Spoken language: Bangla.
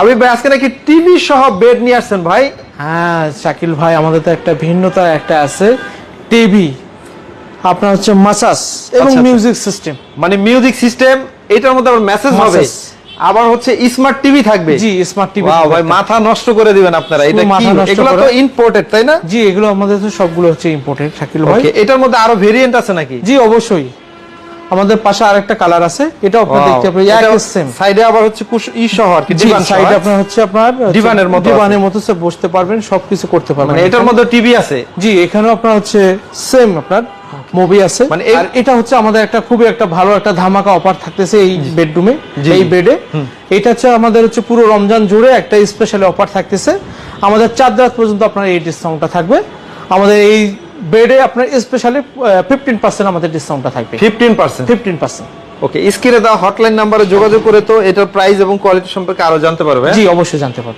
হাবিব ভাই আজকে নাকি টিভি সহ বেড নিয়ে আসছেন ভাই? হ্যাঁ শাকিল ভাই আমাদের তো একটা ভিন্নতা একটা আছে। টিভি আপনার হচ্ছে মাসাজ এবং আচ্ছা, আচ্ছা। মিউজিক সিস্টেম মানে মিউজিক সিস্টেম এটার মধ্যে আবার মেসেজ হবে। আবার হচ্ছে স্মার্ট টিভি থাকবে। জি স্মার্ট টিভি ওয়াও ভাই মাথা নষ্ট করে দিবেন আপনারা। এটা কি? এগুলো তো ইম্পোর্টেড তাই না? জি এগুলো আমাদের তো সবগুলো হচ্ছে ইম্পোর্টেড শাকিল ভাই। ওকে এটার মধ্যে আরও ভেরিয়েন্ট আছে নাকি? জি অবশ্যই। আমাদের পাশে আরেকটা কালার আছে এটাও আপনি দেখতে পাবেন একই সেম সাইডে আবার হচ্ছে কুশ ই সহ আর কি ডিভান সাইড আপনার হচ্ছে আপনার ডিভানের মতো ডিভানের মতো সে বসতে পারবেন সবকিছু করতে পারবেন। মানে এটার মধ্যে টিভি আছে? জি এখানেও আপনার হচ্ছে সেম আপনার মুভি আছে। মানে এটা হচ্ছে আমাদের একটা খুবই একটা ভালো একটা ধামাকা অফার থাকতেছে এই বেডরুমে। এই বেডে এটা হচ্ছে আমাদের হচ্ছে পুরো রমজান জুড়ে একটা স্পেশাল অফার থাকতেছে। আমাদের চার রাত পর্যন্ত আপনার এই ডিসকাউন্টটা থাকবে। আমাদের এই বেডে আপনার স্পেশালি ফিফটিন পার্সেন্ট আমাদের ডিসকাউন্টটা থাকবে। Fifteen percent fifteen percent okay স্ক্রিনে দেওয়া হটলাইন নাম্বারে যোগাযোগ করে তো এটার প্রাইস এবং কোয়ালিটি সম্পর্কে আরও জানতে পারবে জি অবশ্যই জানতে পারবেন